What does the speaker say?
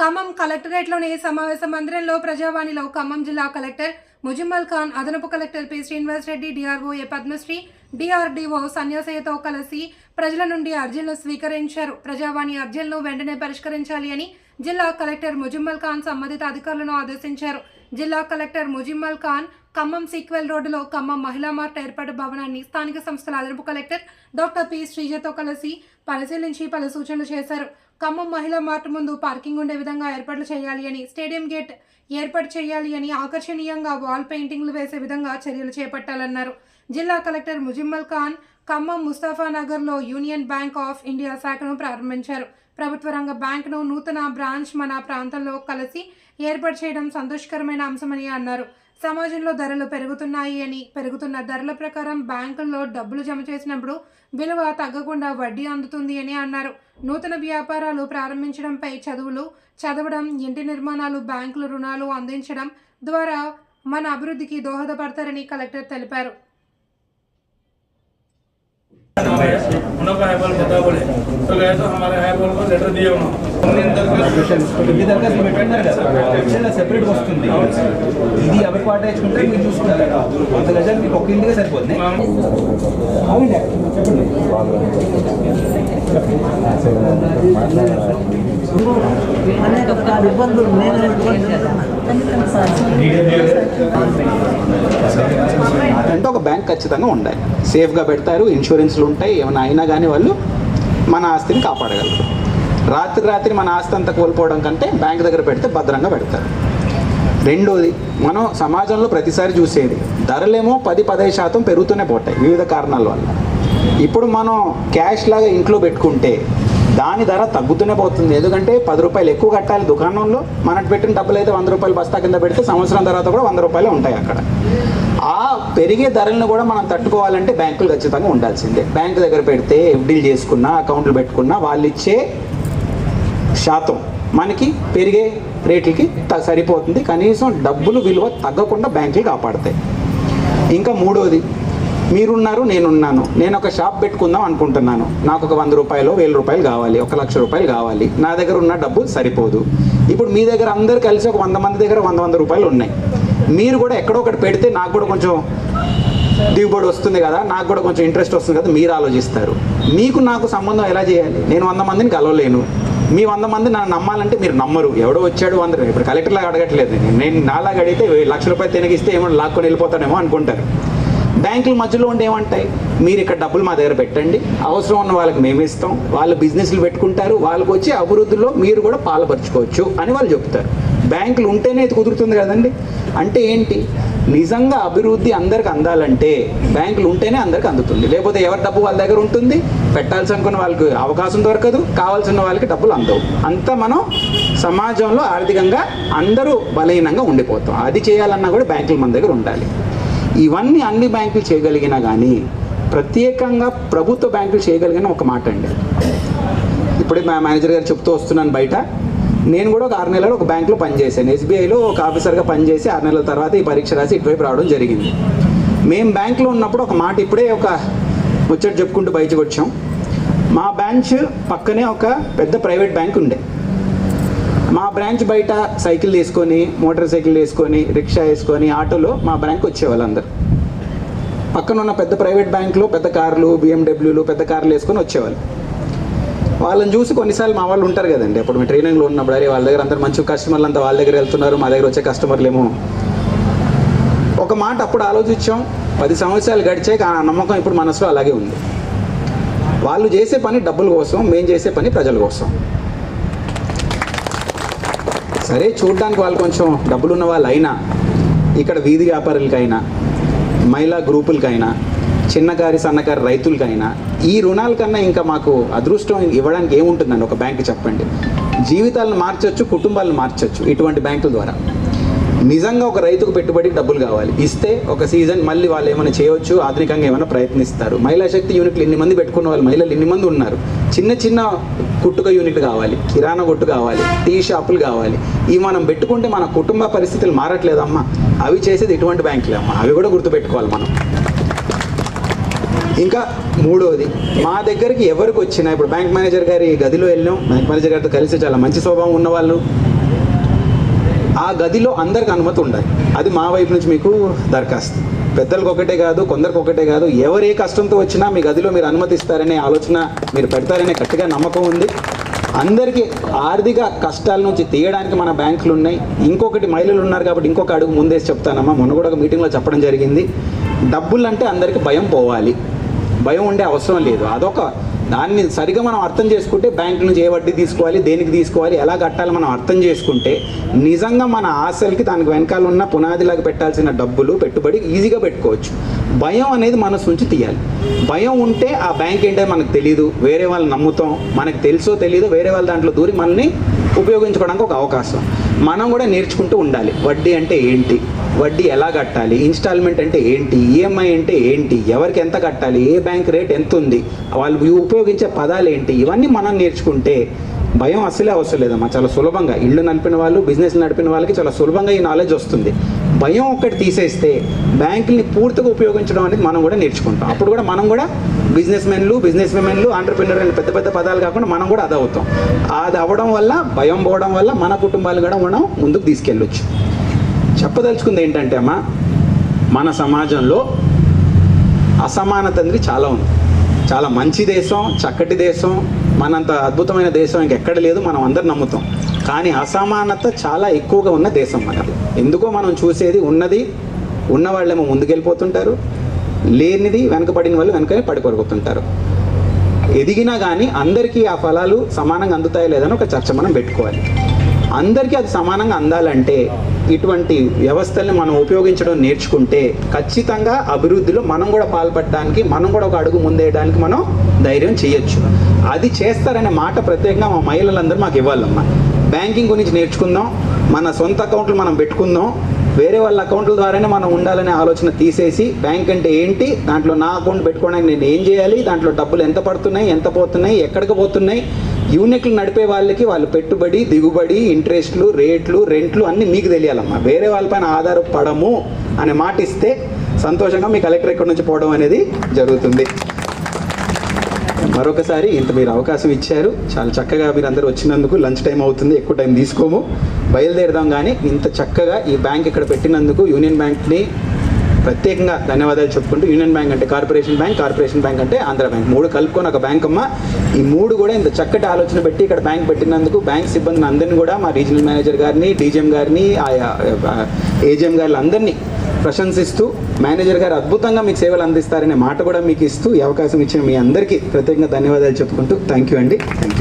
ఖమ్మం కలెక్టరేట్లోని సమావేశ మందిరంలో ప్రజావాణిలో ఖమ్మం జిల్లా కలెక్టర్ ముజిమ్మల్ ఖాన్ అదనపు collector P. Srinivas Reddy DRO A. Padmashri DRDO సన్యాసయ్యతో కలిసి ప్రజల నుండి అర్జీలను స్వీకరించారు. ప్రజావాణి అర్జీలను వెంటనే పరిష్కరించాలి అని జిల్లా కలెక్టర్ ముజిమ్మల్ ఖాన్ సంబంధిత అధికారులను ఆదేశించారు. జిల్లా కలెక్టర్ ముజిమ్మల్ ఖాన్ ఖమ్మం సీక్వెల్ రోడ్డులో ఖమ్మం మహిళా మార్ట్ ఏర్పాటు భవనాన్ని స్థానిక సంస్థల అదనపు కలెక్టర్ డాక్టర్ పి. శ్రీజతో కలిసి పరిశీలించి పలు సూచనలు చేశారు. ఖమ్మం మహిళా మార్ట్ ముందు పార్కింగ్ ఉండే విధంగా ఏర్పాట్లు చేయాలి అని స్టేడియం గేట్ ఏర్పాటు చేయాలి అని ఆకర్షణీయంగా వాల్ పెయింటింగ్లు వేసే విధంగా చర్యలు చేపట్టాలన్నారు. జిల్లా కలెక్టర్ ముజిమ్మల్ ఖాన్ ఖమ్మం ముస్తాఫా నగర్లో యూనియన్ బ్యాంక్ ఆఫ్ ఇండియా శాఖను ప్రారంభించారు. ప్రభుత్వ రంగ బ్యాంకును నూతన బ్రాంచ్ మన ప్రాంతంలో కలిసి ఏర్పాటు చేయడం సంతోషకరమైన అంశమని అన్నారు. సమాజంలో ధరలు పెరుగుతున్నాయి అని పెరుగుతున్న ధరల ప్రకారం బ్యాంకుల్లో డబ్బులు జమ చేసినప్పుడు విలువ తగ్గకుండా వడ్డీ అందుతుంది అని అన్నారు. నూతన వ్యాపారాలు ప్రారంభించడంపై చదువులు చదవడం ఇంటి నిర్మాణాలు బ్యాంకులు రుణాలు అందించడం ద్వారా మన అభివృద్ధికి దోహదపడతారని కలెక్టర్ తెలిపారు. उन का हाईबॉल बता बोले तो गए तो हमारे हाईबॉल को लेटर दिए उन्होंने మీ దగ్గర మీరు పెట్టినారు కదా సెక్షన్ సెపరేట్ వస్తుంది ఇది ఎవరి పాట వేసుకుంటే మీరు చూసుకుంటారు అంత గజాలు మీకు ఒక ఇంటిగా సరిపోతుంది అనేక ఇబ్బందులు నేను అంటే ఒక బ్యాంక్ ఖచ్చితంగా ఉండాలి. సేఫ్గా పెడతారు ఇన్సూరెన్స్లు ఉంటాయి ఏమైనా అయినా కానీ వాళ్ళు మన ఆస్తిని కాపాడగలరు. రాత్రి రాత్రి మన ఆస్తి అంతా కోల్పోవడం కంటే బ్యాంక్ దగ్గర పెడితే భద్రంగా పెడతారు. రెండోది మనం సమాజంలో ప్రతిసారి చూసేది ధరలేమో పది పదహైదు శాతం పెరుగుతూనే పోతాయి వివిధ కారణాల వల్ల. ఇప్పుడు మనం క్యాష్ లాగా ఇంట్లో పెట్టుకుంటే దాని ధర తగ్గుతూనే పోతుంది. ఎందుకంటే పది రూపాయలు ఎక్కువ కట్టాలి దుకాణంలో. మనకు పెట్టిన డబ్బులు అయితే వంద రూపాయలు బస్తా కింద పెడితే సంవత్సరం తర్వాత కూడా వంద రూపాయలు ఉంటాయి అక్కడ. ఆ పెరిగే ధరలను కూడా మనం తట్టుకోవాలంటే బ్యాంకులు ఖచ్చితంగా ఉండాల్సిందే. బ్యాంకు దగ్గర పెడితే ఎఫ్డీలు చేసుకున్నా అకౌంట్లు పెట్టుకున్నా వాళ్ళు ఇచ్చే శాతం మనకి పెరిగే రేట్లకి సరిపోతుంది. కనీసం డబ్బులు విలువ తగ్గకుండా బ్యాంకులు కాపాడతాయి. ఇంకా మూడోది మీరున్నారు నేనున్నాను. నేను ఒక షాప్ పెట్టుకుందాం అనుకుంటున్నాను. నాకు ఒక వంద రూపాయలు వేల రూపాయలు కావాలి ఒక లక్ష రూపాయలు కావాలి. నా దగ్గర ఉన్న డబ్బు సరిపోదు. ఇప్పుడు మీ దగ్గర అందరు కలిసి ఒక వంద మంది దగ్గర వంద వంద రూపాయలు ఉన్నాయి. మీరు కూడా ఎక్కడో ఒకటి పెడితే నాకు కూడా కొంచెం దిగుబడి వస్తుంది కదా నాకు కూడా కొంచెం ఇంట్రెస్ట్ వస్తుంది కదా మీరు ఆలోచిస్తారు. మీకు నాకు సంబంధం ఎలా చేయాలి? నేను వంద మందిని కలవలేను. మీ వంద మంది నన్ను నమ్మాలంటే మీరు నమ్మరు. ఎవడో వచ్చాడు వంద ఇప్పుడు కలెక్టర్ లాగా అడగట్లేదు. నేను. నాలాగా అడిగితే లక్ష రూపాయలు తినగిస్తే ఏమో లాక్కొని వెళ్ళిపోతాడేమో అనుకుంటారు. బ్యాంకుల మధ్యలో ఉండి ఏమంటాయి? మీరు ఇక్కడ డబ్బులు మా దగ్గర పెట్టండి. అవసరం ఉన్న వాళ్ళకి మేము ఇస్తాం. వాళ్ళు బిజినెస్లు పెట్టుకుంటారు. వాళ్ళకి వచ్చి అభివృద్ధిలో మీరు కూడా పాల్పరచుకోవచ్చు అని వాళ్ళు చెప్తారు. బ్యాంకులు ఉంటేనే ఇది కుదురుతుంది కదండి. అంటే ఏంటి? నిజంగా అభివృద్ధి అందరికి అందాలంటే బ్యాంకులు ఉంటేనే అందరికి అందుతుంది. లేకపోతే ఎవరి డబ్బు వాళ్ళ దగ్గర ఉంటుంది? పెట్టాల్సి అనుకున్న వాళ్ళకి అవకాశం దొరకదు. కావాల్సిన వాళ్ళకి డబ్బులు అందవు. అంతా మనం సమాజంలో ఆర్థికంగా అందరూ బలహీనంగా ఉండిపోతాం. అది చేయాలన్నా కూడా బ్యాంకులు మన దగ్గర ఉండాలి. ఇవన్నీ అన్ని బ్యాంకులు చేయగలిగినా కానీ ప్రత్యేకంగా ప్రభుత్వ బ్యాంకులు చేయగలిగిన ఒక మాట అండి. ఇప్పుడే మా మేనేజర్ గారు చెప్తూ వస్తున్నాను బయట. నేను కూడా ఒక ఆరు నెలలు ఒక బ్యాంకులో పనిచేశాను. ఎస్బీఐలో ఒక ఆఫీసర్గా పనిచేసి ఆరు నెలల తర్వాత ఈ పరీక్ష రాసి ఇటువైపు రావడం జరిగింది. మేము బ్యాంకులో ఉన్నప్పుడు ఒక మాట ఇప్పుడే ఒక ముచ్చట చెప్పుకుంటూ బయటకు వచ్చాం. మా బ్రాంచ్ పక్కనే ఒక పెద్ద ప్రైవేట్ బ్యాంక్ ఉండే. మా బ్రాంచ్ బయట సైకిల్ తీసుకొని మోటార్ సైకిల్ వేసుకొని రిక్షా వేసుకొని ఆటోలో మా బ్యాంక్ వచ్చేవాళ్ళు అందరు పక్కన ఉన్న పెద్ద ప్రైవేట్ బ్యాంకులో పెద్ద కార్లు బిఎండబ్ల్యూలు పెద్ద కార్లు వేసుకొని వచ్చేవాళ్ళు. వాళ్ళని చూసి కొన్నిసార్లు మా వాళ్ళు ఉంటారు కదండి. అప్పుడు మీ ట్రైనింగ్లో ఉన్నప్పుడు అరే వాళ్ళ దగ్గర అందరు మంచి కస్టమర్లు అంతా వాళ్ళ దగ్గర వెళ్తున్నారు మా దగ్గర వచ్చే కస్టమర్లు ఏమో ఒక మాట అప్పుడు ఆలోచించాం. పది సంవత్సరాలు గడిచాక ఆ నమ్మకం ఇప్పుడు మనసులో అలాగే ఉంది. వాళ్ళు చేసే పని డబ్బుల కోసం మేము చేసే పని ప్రజల కోసం. సరే చూడడానికి వాళ్ళు కొంచెం డబ్బులున్న వాళ్ళు అయినా ఇక్కడ వీధి వ్యాపారులకైనా మహిళా గ్రూపులకైనా చిన్నకారి సన్నకారి రైతులకైనా ఈ రుణాల కన్నా ఇంకా మాకు అదృష్టం ఇవ్వడానికి ఏముంటుందండి? ఒక బ్యాంకు చెప్పండి. జీవితాలను మార్చొచ్చు కుటుంబాలను మార్చొచ్చు ఇటువంటి బ్యాంకుల ద్వారా. నిజంగా ఒక రైతుకు పెట్టుబడికి డబ్బులు కావాలి. ఇస్తే ఒక సీజన్ మళ్ళీ వాళ్ళు ఏమైనా చేయవచ్చు ఆధునికంగా ఏమైనా ప్రయత్నిస్తారు. మహిళా శక్తి యూనిట్లు ఎన్ని మంది పెట్టుకున్న వాళ్ళు మహిళలు ఎన్ని మంది ఉన్నారు. చిన్న చిన్న కుట్టుక యూనిట్ కావాలి కిరాణా కొట్టు కావాలి టీ షాపులు కావాలి. ఇవి మనం పెట్టుకుంటే మన కుటుంబ పరిస్థితులు మారట్లేదమ్మా. అవి చేసేది ఇటువంటి బ్యాంకులే అమ్మా. అవి కూడా గుర్తుపెట్టుకోవాలి మనం. ఇంకా మూడోది మా దగ్గరికి ఎవరికి వచ్చినా ఇప్పుడు బ్యాంక్ మేనేజర్ గారి గదిలో వెళ్ళాం బ్యాంక్ మేనేజర్ గారితో కలిసి చాలా మంచి స్వభావం ఉన్నవాళ్ళు. ఆ గదిలో అందరికి అనుమతి ఉండాలి. అది మా వైపు నుంచి మీకు దరఖాస్తు. పెద్దలకు ఒకటే కాదు కొందరికి ఒకటే కాదు ఎవరు ఏ కష్టంతో వచ్చినా మీ గదిలో మీరు అనుమతిస్తారనే ఆలోచన మీరు పెడతారనే గట్టిగా నమ్మకం ఉంది. అందరికీ ఆర్థిక కష్టాల నుంచి తీయడానికి మన బ్యాంకులు ఉన్నాయి. ఇంకొకటి మహిళలు ఉన్నారు కాబట్టి ఇంకొక అడుగు ముందేసి చెప్తానమ్మా. మొన్న కూడా ఒక మీటింగ్లో చెప్పడం జరిగింది. డబ్బులు అంటే అందరికీ భయం పోవాలి. భయం ఉండే అవసరం లేదు. అదొక దాన్ని సరిగా మనం అర్థం చేసుకుంటే బ్యాంక్ నుంచి ఏ వడ్డీ తీసుకోవాలి దేనికి తీసుకోవాలి ఎలా కట్టాలి మనం అర్థం చేసుకుంటే నిజంగా మన ఆశలకి దానికి వెనకాల ఉన్న పునాదిలాగా పెట్టాల్సిన డబ్బులు పెట్టుబడి ఈజీగా పెట్టుకోవచ్చు. భయం అనేది మనసు నుంచి తీయాలి. భయం ఉంటే ఆ బ్యాంక్ ఏంటో మనకు తెలియదు వేరే వాళ్ళు నమ్ముతాం మనకు తెలుసో తెలియదో వేరే వాళ్ళ దాంట్లో దూరి మనల్ని ఉపయోగించుకోవడానికి ఒక అవకాశం. మనం కూడా నేర్చుకుంటూ ఉండాలి. వడ్డీ అంటే ఏంటి? వడ్డీ ఎలా కట్టాలి? ఇన్స్టాల్మెంట్ అంటే ఏంటి? ఈఎంఐ అంటే ఏంటి? ఎవరికి ఎంత కట్టాలి? ఏ బ్యాంక్ రేట్ ఎంత ఉంది? వాళ్ళు ఉపయోగించే పదాలు ఏంటి? ఇవన్నీ మనం నేర్చుకుంటే భయం అసలే అవసరం లేదమ్మా. చాలా సులభంగా. ఇల్లు నడిపిన వాళ్ళు బిజినెస్ నడిపిన వాళ్ళకి చాలా సులభంగా ఈ నాలెడ్జ్ వస్తుంది. భయం ఒక్కటి తీసేస్తే బ్యాంకుల్ని పూర్తిగా ఉపయోగించడం అనేది మనం కూడా నేర్చుకుంటాం. అప్పుడు కూడా మనం కూడా బిజినెస్ మెన్లు బిజినెస్ విమెన్లు ఆంటర్ప్రినర్ అనే పెద్ద పెద్ద పదాలు కాకుండా మనం కూడా అది అవుతాం అది అవ్వడం వల్ల భయం పోవడం వల్ల మన కుటుంబాలు కూడా మనం ముందుకు తీసుకెళ్ళొచ్చు. చెప్పదలుచుకుంది ఏంటంటే అమ్మా మన సమాజంలో అసమానత అనేది చాలా ఉంది. చాలా మంచి దేశం చక్కటి దేశం మనంత అద్భుతమైన దేశం ఇంకెక్కడ లేదు మనం అందరు నమ్ముతాం. కానీ అసమానత చాలా ఎక్కువగా ఉన్న దేశం మనది ఎందుకో మనం చూసేది ఉన్నది ఉన్నవాళ్ళేమో ముందుకెళ్ళిపోతుంటారు లేనిది వెనకబడిన వాళ్ళు వెనక పడిపోతుంటారు ఎదిగినా కానీ అందరికీ ఆ ఫలాలు సమానంగా అందుతాయో లేదని ఒక చర్చ మనం పెట్టుకోవాలి. అందరికీ అది సమానంగా అందాలంటే ఇటువంటి వ్యవస్థల్ని మనం ఉపయోగించడం నేర్చుకుంటే ఖచ్చితంగా అభివృద్ధిలో మనం కూడా పాల్పడడానికి మనం కూడా ఒక అడుగు ముందేయడానికి మనం ధైర్యం చేయొచ్చు. అది చేస్తారనే మాట ప్రత్యేకంగా మా మహిళలందరూ మాకు ఇవ్వాలమ్మా. బ్యాంకింగ్ గురించి నేర్చుకుందాం మన సొంత అకౌంట్లు మనం పెట్టుకుందాం వేరే వాళ్ళ అకౌంట్ల ద్వారానే మనం ఉండాలనే ఆలోచన తీసేసి బ్యాంక్ అంటే ఏంటి దాంట్లో నా అకౌంట్ పెట్టుకోవడానికి నేను ఏం చేయాలి దాంట్లో డబ్బులు ఎంత పడుతున్నాయి ఎంత పోతున్నాయి ఎక్కడికి పోతున్నాయి యూనిట్లు నడిపే వాళ్ళకి వాళ్ళు పెట్టుబడి దిగుబడి ఇంట్రెస్ట్లు రేట్లు రెంట్లు అన్నీ మీకు తెలియాలమ్మా. వేరే వాళ్ళపైన ఆధారపడము అనే మాట ఇస్తే సంతోషంగా మీ కలెక్టర్ ఇక్కడ నుంచి పోవడం అనేది జరుగుతుంది. మరొకసారి ఇంత మీరు అవకాశం ఇచ్చారు. చాలా చక్కగా మీరు అందరూ వచ్చినందుకు లంచ్ టైం అవుతుంది ఎక్కువ టైం తీసుకోము. బయలుదేరదాం కానీ ఇంత చక్కగా ఈ బ్యాంక్ ఇక్కడ పెట్టినందుకు యూనియన్ బ్యాంక్ని ప్రత్యేకంగా ధన్యవాదాలు చెప్పుకుంటూ యూనియన్ బ్యాంక్ అంటే కార్పొరేషన్ బ్యాంక్ కార్పొరేషన్ బ్యాంక్ అంటే ఆంధ్ర బ్యాంక్. మూడు కలుపుకొని ఒక బ్యాంక్ అమ్మ. ఈ మూడు కూడా ఇంత చక్కటి ఆలోచన పెట్టి ఇక్కడ బ్యాంక్ పెట్టినందుకు బ్యాంక్ సిబ్బందిని అందరినీ కూడా మా రీజనల్ మేనేజర్ గారిని డీజీఎం గారిని ఆయా ఏజీఎం గారిని అందరినీ ప్రశంసిస్తూ మేనేజర్ గారు అద్భుతంగా మీకు సేవలు అందిస్తారనే మాట కూడా మీకు ఇస్తూ ఈ అవకాశం ఇచ్చిన మీ అందరికీ ప్రత్యేకంగా ధన్యవాదాలు చెప్పుకుంటూ థ్యాంక్ యూ అండి. Thank you